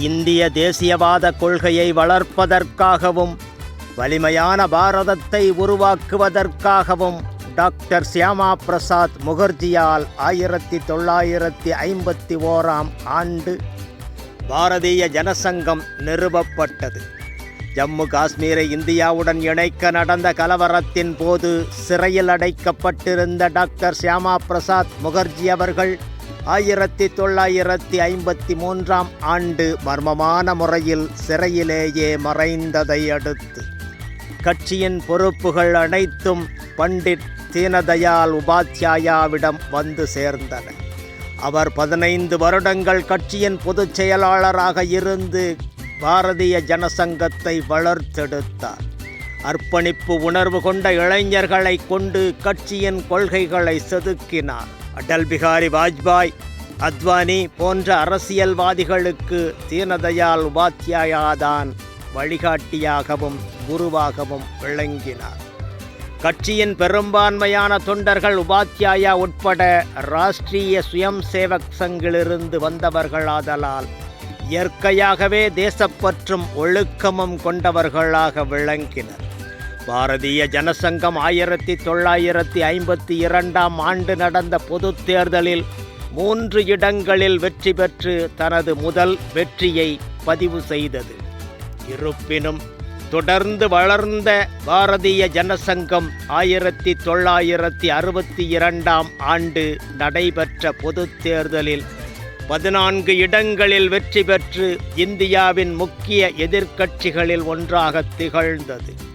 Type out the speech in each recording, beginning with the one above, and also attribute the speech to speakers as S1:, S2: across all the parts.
S1: இந்திய தேசியவாத கொள்கையை வளர்ப்பதற்காகவும் வலிமையான பாரதத்தை உருவாக்குவதற்காகவும் டாக்டர் சியாமா பிரசாத் முகர்ஜியால் ஆயிரத்தி தொள்ளாயிரத்தி ஐம்பத்தி ஓராம் ஆண்டு பாரதிய ஜனசங்கம் நிறுவப்பட்டது. ஜம்மு காஷ்மீரை இந்தியாவுடன் இணைக்க நடந்த கலவரத்தின் போது சிறையில் அடைக்கப்பட்டிருந்த டாக்டர் சியாமா பிரசாத் முகர்ஜி அவர்கள் ஆயிரத்தி தொள்ளாயிரத்தி ஐம்பத்தி மூன்றாம் ஆண்டு மர்மமான முறையில் சிறையிலேயே மறைந்ததை அடுத்து கட்சியின் பொறுப்புகள் அனைத்தும் பண்டிட் தீனதயாள் உபாத்யாயாவிடம் வந்து சேர்ந்தன. அவர் பதினைந்து வருடங்கள் கட்சியின் பொதுச் செயலாளராக இருந்து பாரதிய ஜனசங்கத்தை வளர்த்தெடுத்தார். அர்ப்பணிப்பு உணர்வு கொண்ட இளைஞர்களை கொண்டு கட்சியின் கொள்கைகளை செதுக்கினார். அடல் பிகாரி வாஜ்பாய் அத்வானி போன்ற அரசியல்வாதிகளுக்கு தீனதயாள் உபாத்தியாயாதான் வழிகாட்டியாகவும் குருவாகவும் விளங்கினார். கட்சியின் பெரும்பான்மையான தொண்டர்கள் உபாத்யாயா உட்பட ராஷ்டிரிய சுயம் சேவக் சங்கிலிருந்து வந்தவர்களாதலால் இயற்கையாகவே தேசப்பற்றும் ஒழுக்கமும் கொண்டவர்களாக விளங்கினர். பாரதிய ஜனசங்கம் ஆயிரத்தி தொள்ளாயிரத்தி ஐம்பத்தி இரண்டாம் ஆண்டு நடந்த பொதுத் தேர்தலில் மூன்று இடங்களில் வெற்றி பெற்று தனது முதல் வெற்றியை பதிவு செய்தது. இருப்பினும் தொடர்ந்து வளர்ந்த பாரதிய ஜனசங்கம் ஆயிரத்தி தொள்ளாயிரத்தி அறுபத்தி இரண்டாம் ஆண்டு நடைபெற்ற பொதுத் தேர்தலில் பதினான்கு இடங்களில் வெற்றி பெற்று இந்தியாவின் முக்கிய எதிர்க்கட்சிகளில் ஒன்றாக திகழ்ந்தது.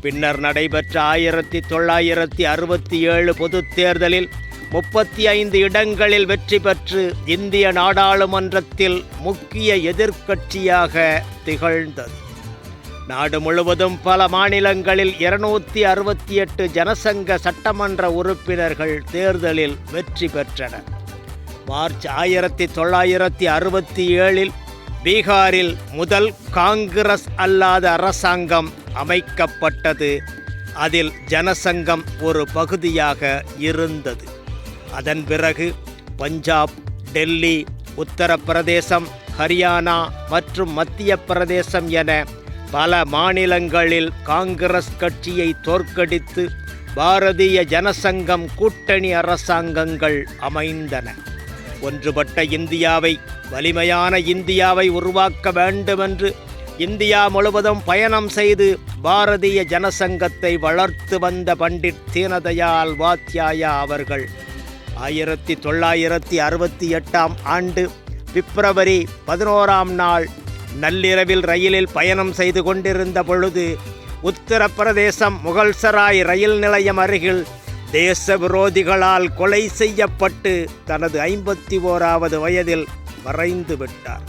S1: பின்னர் நடைபெற்ற ஆயிரத்தி தொள்ளாயிரத்தி அறுபத்தி ஏழு பொதுத் தேர்தலில் முப்பத்தி ஐந்து இடங்களில் வெற்றி பெற்று இந்திய நாடாளுமன்றத்தில் முக்கிய எதிர்க்கட்சியாக திகழ்ந்தது. நாடு முழுவதும் பல மாநிலங்களில் இருநூத்தி அறுபத்தி எட்டு ஜனசங்க சட்டமன்ற உறுப்பினர்கள் தேர்தலில் வெற்றி பெற்றனர். மார்ச் ஆயிரத்தி தொள்ளாயிரத்தி அறுபத்தி ஏழில் பீகாரில் முதல் காங்கிரஸ் அல்லாத அரசாங்கம் அமைக்கப்பட்டது. அதில் ஜனசங்கம் ஒரு பகுதியாக இருந்தது. அதன் பிறகு பஞ்சாப் டெல்லி உத்தரப்பிரதேசம் ஹரியானா மற்றும் மத்திய பிரதேசம் என பல மாநிலங்களில் காங்கிரஸ் கட்சியை தோற்கடித்து பாரதிய ஜனசங்கம் கூட்டணி அரசாங்கங்கள் அமைந்தன. ஒன்றுபட்ட இந்தியாவை வலிமையான இந்தியாவை உருவாக்க வேண்டுமென்று இந்தியா முழுவதும் பயணம் செய்து பாரதிய ஜனசங்கத்தை வளர்த்து வந்த பண்டிட் தீனதயாள் வாத்யாயா அவர்கள். ஆயிரத்தி தொள்ளாயிரத்தி அறுபத்தி எட்டாம் ஆண்டு பிப்ரவரி பதினோராம் நாள் நள்ளிரவில் ரயிலில் பயணம் செய்து கொண்டிருந்த பொழுது உத்தரப்பிரதேசம் முகல்சராய் ரயில் நிலையம் அருகில் தேச விரோதிகளால் கொலை செய்யப்பட்டு தனது ஐம்பத்தி ஓராவது வயதில் மறைந்து விட்டார்.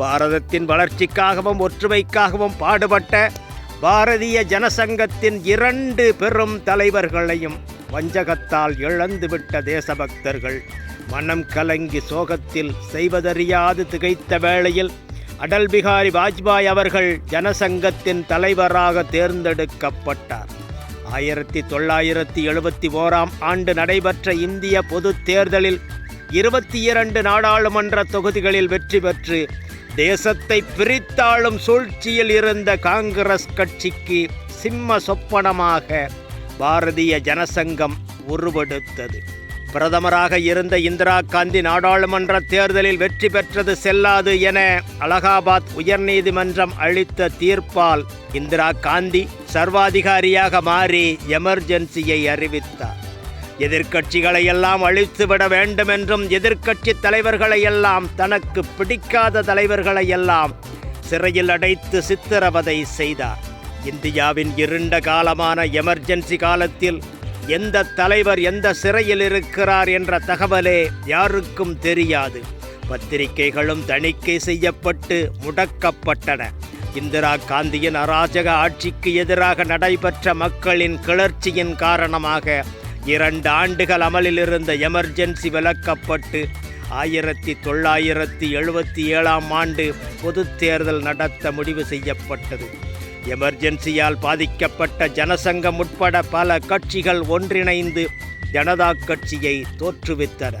S1: பாரதத்தின் வளர்ச்சிக்காகவும் ஒற்றுமைக்காகவும் பாடுபட்ட பாரதிய ஜனசங்கத்தின் இரண்டு பெரும் தலைவர்களையும் வஞ்சகத்தால் இழந்துவிட்ட தேசபக்தர்கள் மனம் கலங்கி சோகத்தில் செய்வதறியாது திகைத்த வேளையில் அடல் பிகாரி வாஜ்பாய் அவர்கள் ஜனசங்கத்தின் தலைவராக தேர்ந்தெடுக்கப்பட்டார். ஆயிரத்தி தொள்ளாயிரத்தி எழுபத்தி ஓராம் ஆண்டு நடைபெற்ற இந்திய பொதுத் தேர்தலில் இருபத்தி இரண்டு நாடாளுமன்ற தொகுதிகளில் வெற்றி பெற்று தேசத்தை பிரித்தாளும் சூழ்ச்சியில் இருந்த காங்கிரஸ் கட்சிக்கு சிம்ம சொப்பனமாக பாரதிய ஜனசங்கம் உருவெடுத்தது. பிரதமராக இருந்த இந்திரா காந்தி நாடாளுமன்ற தேர்தலில் வெற்றி பெற்றது செல்லாது என அலகாபாத் உயர்நீதிமன்றம் அளித்த தீர்ப்பால் இந்திரா காந்தி சர்வாதிகாரியாக மாறி எமர்ஜென்சியை அறிவித்தார். எதிர்க்கட்சிகளை எல்லாம் அழித்துவிட வேண்டும் என்றும் எதிர்க்கட்சி தலைவர்களை எல்லாம் தனக்கு பிடிக்காத தலைவர்களை எல்லாம் சிறையில் அடைத்து சித்திரவதை செய்தார். இந்தியாவின் இருண்ட காலமான எமர்ஜென்சி காலத்தில் எந்த தலைவர் எந்த சிறையில் இருக்கிறார் என்ற தகவலே யாருக்கும் தெரியாது. பத்திரிகைகளும் தணிக்கை செய்யப்பட்டு முடக்கப்பட்டன. இந்திரா காந்தியின் அராஜக ஆட்சிக்கு எதிராக நடைபெற்ற மக்களின் கிளர்ச்சியின் காரணமாக இரண்டு ஆண்டுகள் அமலில் இருந்த எமர்ஜென்சி விலக்கப்பட்டு ஆயிரத்தி தொள்ளாயிரத்தி எழுபத்தி ஏழாம் ஆண்டு பொதுத் தேர்தல் நடத்த முடிவு செய்யப்பட்டது. எமர்ஜென்சியால் பாதிக்கப்பட்ட ஜனசங்கம் உட்பட பல கட்சிகள் ஒன்றிணைந்து ஜனதா கட்சியை தோற்றுவித்தன.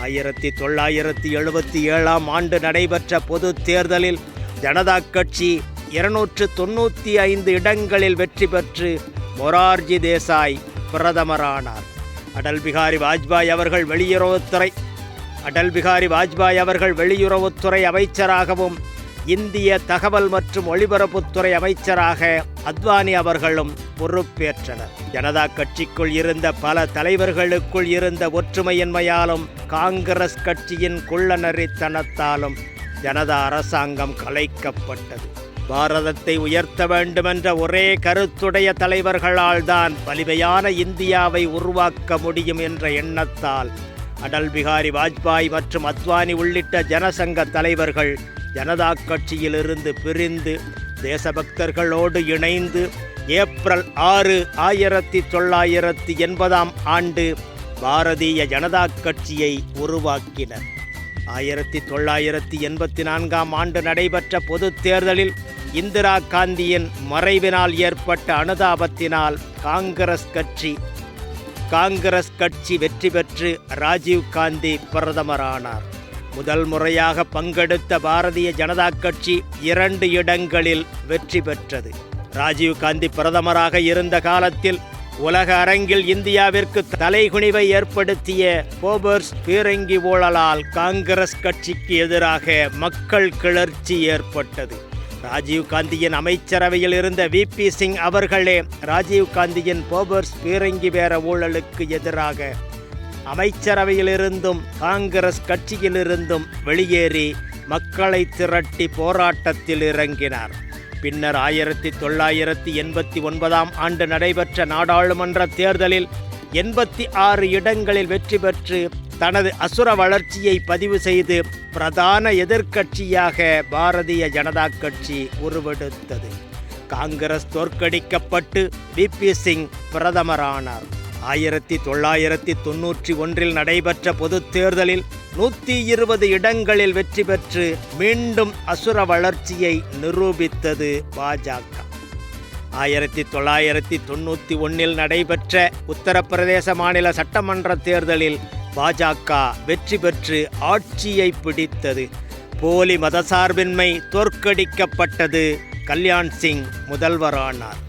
S1: ஆயிரத்தி தொள்ளாயிரத்தி எழுபத்தி ஏழாம் ஆண்டு நடைபெற்ற பொது தேர்தலில் ஜனதா கட்சி இருநூற்று தொண்ணூற்றி ஐந்து இடங்களில் வெற்றி பெற்று மொரார்ஜி தேசாய் பிரதமரானார். அடல் பிகாரி வாஜ்பாய் அவர்கள் வெளியுறவுத்துறை அடல் பிகாரி வாஜ்பாய் அவர்கள் வெளியுறவுத்துறை அமைச்சராகவும் இந்திய தகவல் மற்றும் ஒளிபரப்புத்துறை அமைச்சராக அத்வானி அவர்களும் பொறுப்பேற்றனர். ஜனதா கட்சிக்குள் இருந்த பல தலைவர்களுக்குள் இருந்த ஒற்றுமையின்மையாலும் காங்கிரஸ் கட்சியின் குள்ளநரித்தனத்தாலும் ஜனதா அரசாங்கம் கலைக்கப்பட்டது. பாரதத்தை உயர்த்த வேண்டுமென்ற ஒரே கருத்துடைய தலைவர்களால் தான் வலிமையான இந்தியாவை உருவாக்க முடியும் என்ற எண்ணத்தால் அடல் பிகாரி வாஜ்பாய் மற்றும் அத்வானி உள்ளிட்ட ஜனசங்க தலைவர்கள் ஜனதா கட்சியிலிருந்து பிரிந்து தேசபக்தர்களோடு இணைந்து ஏப்ரல் ஆறு ஆயிரத்தி தொள்ளாயிரத்தி எண்பதாம் ஆண்டு பாரதிய ஜனதா கட்சியை உருவாக்கினர். ஆயிரத்தி தொள்ளாயிரத்தி எண்பத்தி நான்காம் ஆண்டு நடைபெற்ற பொதுத் தேர்தலில் இந்திரா காந்தியின் மறைவினால் ஏற்பட்ட அனுதாபத்தினால் காங்கிரஸ் கட்சி காங்கிரஸ் கட்சி வெற்றி பெற்று ராஜீவ் காந்தி பிரதமரானார். முதல் முறையாக பங்கெடுத்த பாரதிய ஜனதா கட்சி இரண்டு இடங்களில் வெற்றி பெற்றது. ராஜீவ் காந்தி பிரதமராக இருந்த காலத்தில் உலக அரங்கில் இந்தியாவிற்கு தலைகுனிவை ஏற்படுத்திய போபர்ஸ் பீரங்கி ஊழலால் காங்கிரஸ் கட்சிக்கு எதிராக மக்கள் கிளர்ச்சி ஏற்பட்டது. ராஜீவ் காந்தியின் அமைச்சரவையில் இருந்த வி பி சிங் அவர்களே ராஜீவ் காந்தியின் போபர்ஸ் பீரங்கி பேர ஊழலுக்கு எதிராக அமைச்சரவையிலிருந்தும் காங்கிரஸ் கட்சியிலிருந்தும் வெளியேறி மக்களை திரட்டி போராட்டத்தில் இறங்கினார். பின்னர் ஆயிரத்தி தொள்ளாயிரத்தி எண்பத்தி ஒன்பதாம் ஆண்டு நடைபெற்ற நாடாளுமன்ற தேர்தலில் எண்பத்தி ஆறு இடங்களில் வெற்றி பெற்று தனது அசுர வளர்ச்சியை பதிவு செய்து பிரதான எதிர்க்கட்சியாக பாரதிய ஜனதா கட்சி உருவெடுத்தது. காங்கிரஸ் தோற்கடிக்கப்பட்டு வி. பி. சிங் பிரதமரானார். ஆயிரத்தி தொள்ளாயிரத்தி தொன்னூற்றி ஒன்றில் நடைபெற்ற பொதுத் தேர்தலில் நூற்றி இருபது இடங்களில் வெற்றி பெற்று மீண்டும் அசுர வளர்ச்சியை நிரூபித்தது பாஜக. ஆயிரத்தி தொள்ளாயிரத்தி தொண்ணூற்றி ஒன்றில் நடைபெற்ற உத்தரப்பிரதேச மாநில சட்டமன்ற தேர்தலில் பாஜக வெற்றி பெற்று ஆட்சியை பிடித்தது. போலி மதசார்பின்மை தோற்கடிக்கப்பட்டது கல்யாண் சிங் முதல்வரானார்.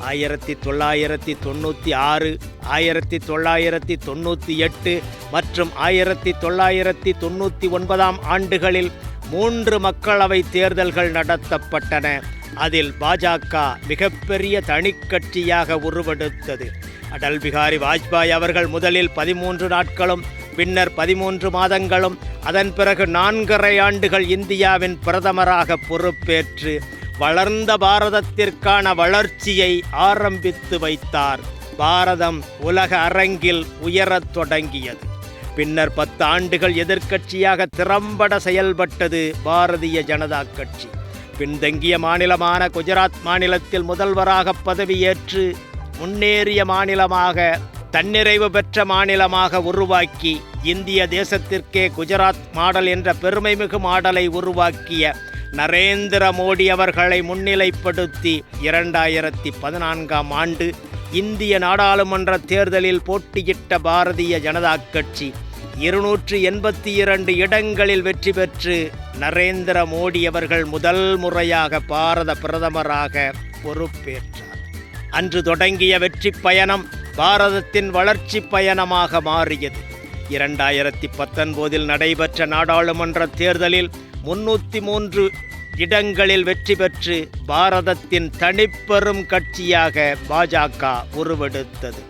S1: ஆயிரத்தி தொள்ளாயிரத்தி தொண்ணூற்றி ஆறு ஆயிரத்தி தொள்ளாயிரத்தி தொண்ணூற்றி எட்டு மற்றும் ஆயிரத்தி தொள்ளாயிரத்தி தொண்ணூற்றி ஒன்பதாம் ஆண்டுகளில் மூன்று மக்களவை தேர்தல்கள் நடத்தப்பட்டன. அதில் பாஜக மிகப்பெரிய தனிக்கட்சியாக உருவெடுத்தது. அடல் பிகாரி வாஜ்பாய் அவர்கள் முதலில் பதிமூன்று நாட்களும் பின்னர் பதிமூன்று மாதங்களும் அதன் பிறகு நான்கரை ஆண்டுகள் இந்தியாவின் பிரதமராக பொறுப்பேற்று வளர்ந்த பாரதத்திற்கான வளர்ச்சியை ஆரம்பித்து வைத்தார். பாரதம் உலக அரங்கில் உயரத் தொடங்கியது. பின்னர் பத்து ஆண்டுகள் எதிர்க்கட்சியாக திறம்பட செயல்பட்டது பாரதிய ஜனதா கட்சி. பின்தங்கிய மாநிலமான குஜராத் மாநிலத்தில் முதல்வராக பதவியேற்று முன்னேறிய மாநிலமாக தன்னிறைவு பெற்ற மாநிலமாக உருவாக்கி இந்திய தேசத்திற்கே குஜராத் மாடல் என்ற பெருமைமிகு மாடலை உருவாக்கிய நரேந்திர மோடி அவர்களை முன்னிலைப்படுத்தி இரண்டாயிரத்தி பதினான்காம் ஆண்டு இந்திய நாடாளுமன்ற தேர்தலில் போட்டியிட்ட பாரதிய ஜனதா கட்சி இருநூற்று எண்பத்தி இரண்டு இடங்களில் வெற்றி பெற்று நரேந்திர மோடி அவர்கள் முதல் முறையாக பாரத பிரதமராக பொறுப்பேற்றார். அன்று தொடங்கிய வெற்றி பயணம் பாரதத்தின் வளர்ச்சி பயணமாக மாறியது. இரண்டாயிரத்தி பத்தொன்பதில் நடைபெற்ற நாடாளுமன்ற தேர்தலில் முன்னூற்றி மூன்று இடங்களில் வெற்றி பெற்று பாரதத்தின் தனிப்பெரும் கட்சியாக பாஜக உருவெடுத்தது.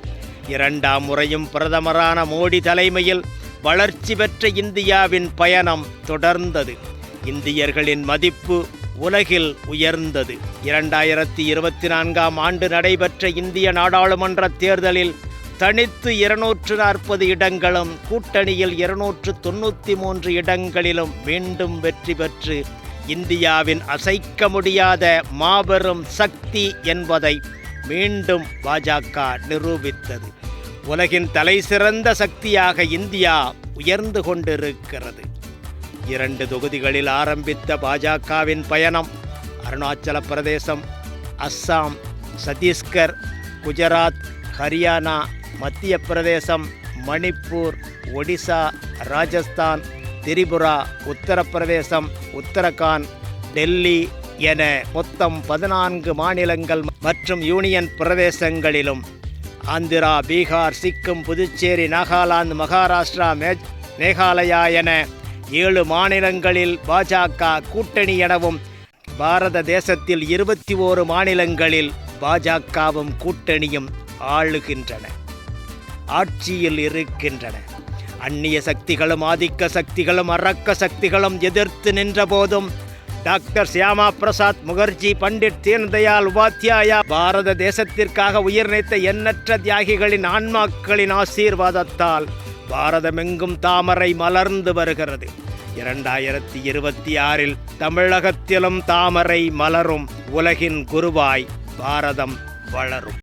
S1: இரண்டாம் முறையும் பிரதமரான மோடி தலைமையில் வளர்ச்சி பெற்ற இந்தியாவின் பயணம் தொடர்ந்தது. இந்தியர்களின் மதிப்பு உலகில் உயர்ந்தது. இரண்டாயிரத்தி இருபத்தி நான்காம் ஆண்டு நடைபெற்ற இந்திய நாடாளுமன்ற தேர்தலில் தனித்து இருநூற்று நாற்பது இடங்களும் கூட்டணியில் இருநூற்று தொண்ணூற்றி மூன்று இடங்களிலும் மீண்டும் வெற்றி பெற்று இந்தியாவின் அசைக்க முடியாத மாபெரும் சக்தி என்பதை மீண்டும் பாஜக நிரூபித்தது. உலகின் தலைசிறந்த சக்தியாக இந்தியா உயர்ந்து கொண்டிருக்கிறது. இரண்டு தொகுதிகளில் ஆரம்பித்த பாஜகவின் பயணம் அருணாச்சல பிரதேசம் அஸ்ஸாம் சத்தீஸ்கர் குஜராத் ஹரியானா மத்திய பிரதேசம் மணிப்பூர் ஒடிசா ராஜஸ்தான் திரிபுரா உத்தரப்பிரதேசம் உத்தரகாண்ட் டெல்லி என மொத்தம் பதினான்கு மாநிலங்கள் மற்றும் யூனியன் பிரதேசங்களிலும் ஆந்திரா பீகார் சிக்கிம் புதுச்சேரி நாகாலாந்து மகாராஷ்டிரா மே மேகாலயா என ஏழு மாநிலங்களில் பாஜக கூட்டணி எனவும் பாரத தேசத்தில் இருபத்தி ஓரு மாநிலங்களில் பாஜகவும் கூட்டணியும் ஆளுகின்றன. ஆட்சியில் இருக்கின்றன. அந்நிய சக்திகளும் ஆதிக்க சக்திகளும் அரக்க சக்திகளும் எதிர்த்து நின்றபோதும் டாக்டர் சியாமா பிரசாத் முகர்ஜி பண்டிட் தீன்தயாள் உபாத்யாயா பாரத தேசத்திற்காக உயிர் நினைத்த எண்ணற்ற தியாகிகளின் ஆன்மாக்களின் ஆசீர்வாதத்தால் பாரதமெங்கும் தாமரை மலர்ந்து வருகிறது. இரண்டாயிரத்தி இருபத்தி ஆறில் தமிழகத்திலும் தாமரை மலரும் உலகின் குருவாய் பாரதம் வளரும்.